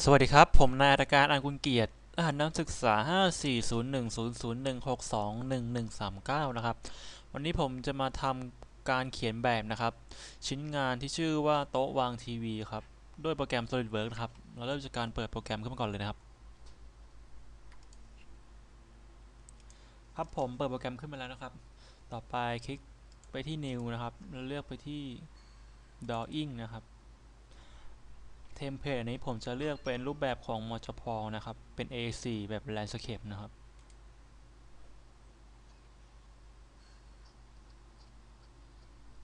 สวัสดีครับ ผมนายอัตการอันกุลเกียรติรหัสนักศึกษา 54010016211139 นะครับ วันนี้ผมจะมาทำการเขียนแบบนะครับ ชิ้นงานที่ชื่อว่าโต๊ะวางทีวีครับ ด้วยโปรแกรม SolidWorks นะครับ เราเริ่มจากการเปิดโปรแกรมขึ้นมาก่อนเลยนะครับ ครับผมเปิดโปรแกรมขึ้นมาแล้วนะครับ ต่อไปคลิกไปที่ New นะครับ แล้วเลือกไปที่ Drawing นะครับ เทมเพลตนี้ผมจะเลือกเป็นรูปแบบของมจพนะครับ เป็น A4 แบบ Landscape นะครับ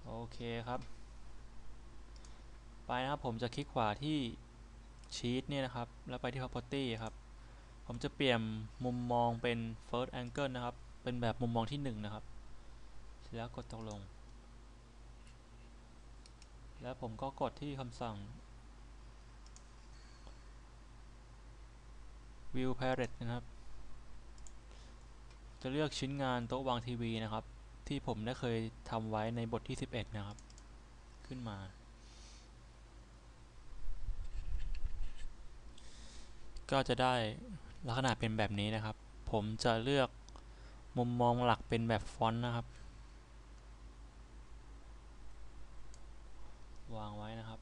โอเคครับ ไปนะครับผมจะคลิกขวาที่ชีตเนี่ยนะครับ แล้วไปที่ Property ครับ ผมจะเปลี่ยนมุมมองเป็น First Angle นะครับ เป็นแบบมุมมองที่1นะครับ แล้วกดตกลง แล้วผมก็กดที่คำสั่ง View Palette นะครับ จะเลือกชิ้นงานโต๊ะวางทีวีนะครับ ที่ผมได้เคยทำไว้ในบทที่ 11 นะครับ ขึ้นมา ก็จะได้ลักษณะเป็นแบบนี้นะครับ ผมจะเลือกมุมมองหลักเป็นแบบฟอนต์นะครับ วางไว้นะครับ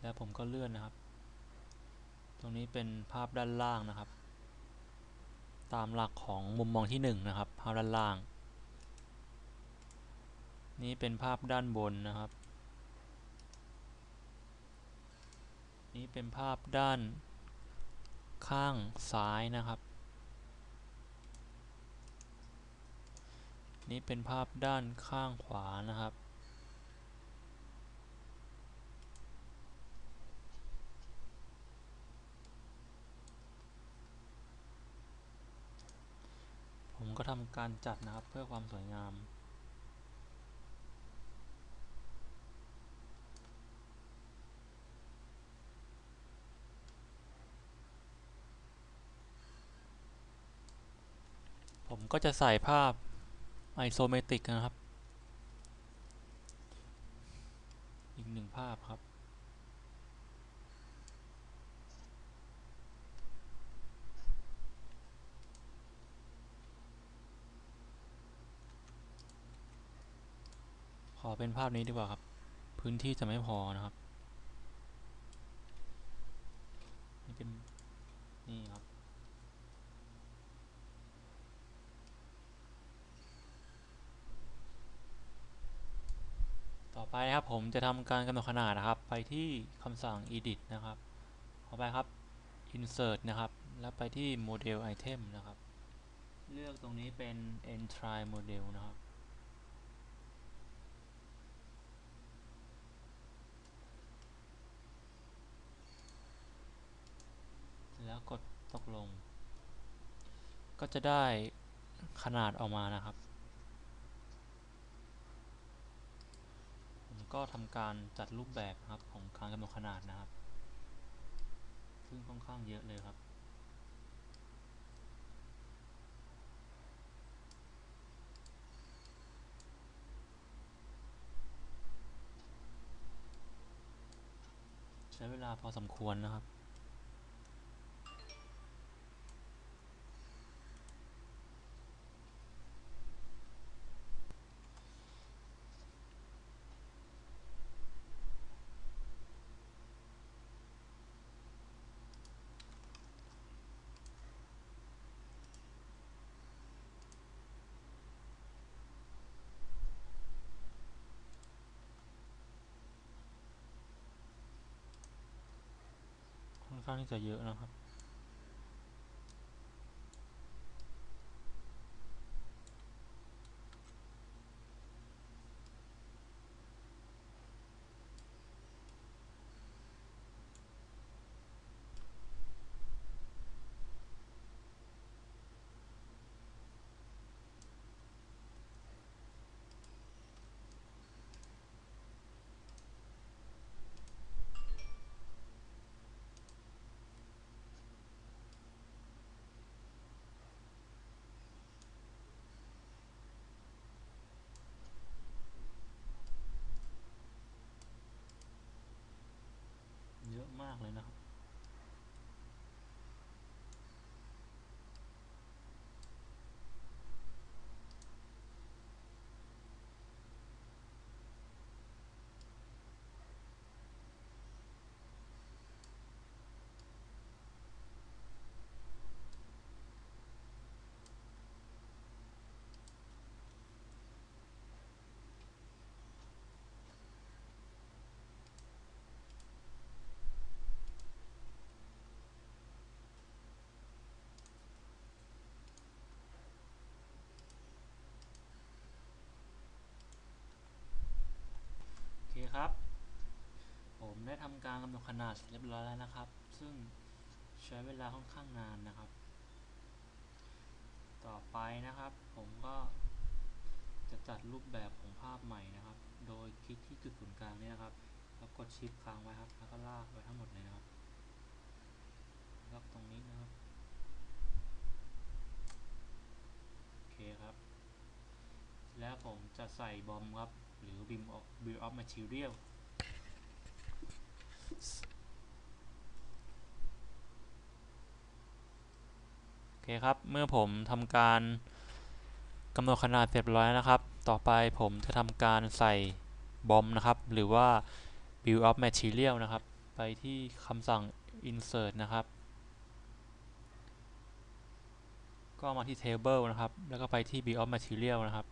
แล้วผมก็เลื่อนนะครับ ตรงนี้เป็นภาพด้านล่างนะครับ ตามหลักของมุมมองที่1นะครับ ภาพด้านล่าง นี่เป็นภาพด้านบนนะครับ นี่เป็นภาพด้านข้างซ้ายนะครับ นี่เป็นภาพด้านข้างขวานะครับ ผมก็ทำการจัดนะครับเพื่อความสวยงามผมก็จะใส่ภาพ isometric นะครับ อีกหนึ่งภาพครับ เป็นภาพนี้ดีกว่าครับ พื้นที่จะไม่พอนะครับ นี่เป็น นี่ครับ ต่อไปนะครับผมจะทำการกำหนดขนาดนะครับ ไปที่คำสั่ง edit นะครับต่อไปครับ insert นะครับ แล้วไปที่ model item นะครับ เลือกตรงนี้เป็น entry model นะครับ แล้วกดตกลง ก็จะได้ขนาดออกมานะครับ ผมก็ทำการจัดรูปแบบนะครับของการกำหนดขนาดนะครับ ซึ่งค่อนข้างเยอะเลยครับใช้เวลาพอสมควรนะครับางที่จะเยอะนะครับำการกำหนดขนาดเสร็จเรียบร้อยแล้วนะครับ ซึ่งใช้เวลาค่อนข้างนานนะครับ ต่อไปนะครับ ผมก็จะจัดรูปแบบของภาพใหม่นะครับ โดยคลิกที่จุดศูนย์กลางนี้นะครับ แล้วกดชิปค้างไว้ครับ แล้วก็ลากไว้ทั้งหมดเลยนะครับลากตรงนี้นะครับ โอเคครับ แล้วผมจะใส่บอมครับ หรือ beam of beam of material โอเคครับ เมื่อผมทำการกำหนดขนาดเสร็จร้อยนะครับ ต่อไปผมจะทำการใส่บอมนะครับ หรือว่า build up material นะครับ ไปที่คำสั่ง insert นะครับ ก็มาที่ table นะครับ แล้วก็ไปที่ build up material นะครับ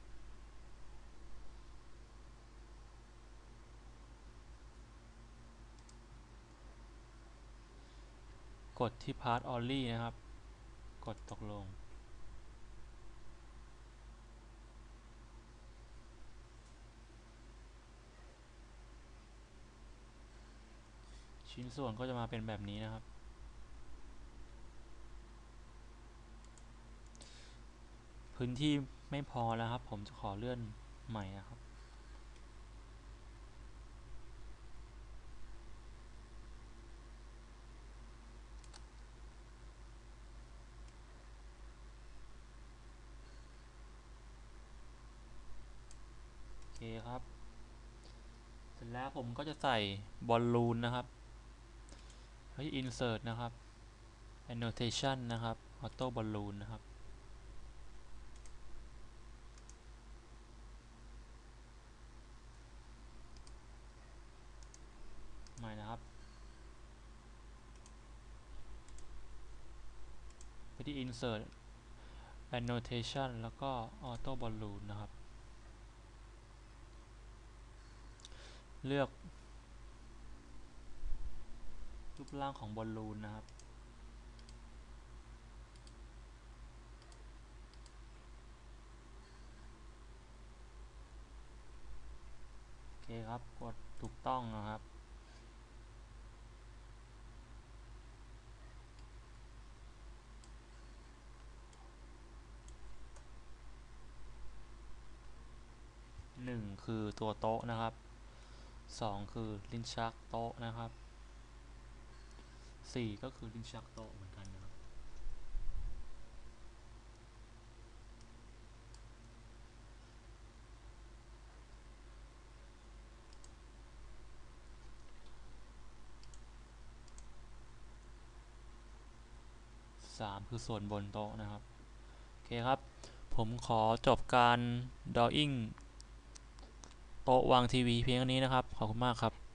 กดที่ part only นะครับ กดตกลง ชิ้นส่วนก็จะมาเป็นแบบนี้นะครับ พื้นที่ไม่พอแล้วครับ ผมจะขอเลื่อนใหม่นะครับ โอเคครับ เสร็จ แล้วผมก็จะใส่บอลลูนนะครับไปที่ insert นะครับ annotation นะครับ auto balloon นะครับใหม่นะครับ ไปที่ insert annotation แล้วก็ auto balloon นะครับ เลือกรูปร่างของบอลลูนนะครับ โอเคครับ กดถูกต้องนะครับ หนึ่งคือตัวโต๊ะนะครับ สองคือลิ้นชักโต๊ะนะครับสี่ก็คือลิ้นชักโต๊ะเหมือนกันนะครับสามคือส่วนบนโต๊ะนะครับ โอเคครับ ผมขอจบการ drawing โต๊ะวางทีวีเพียงเท่านี้นะครับ ขอบคุณมากครับ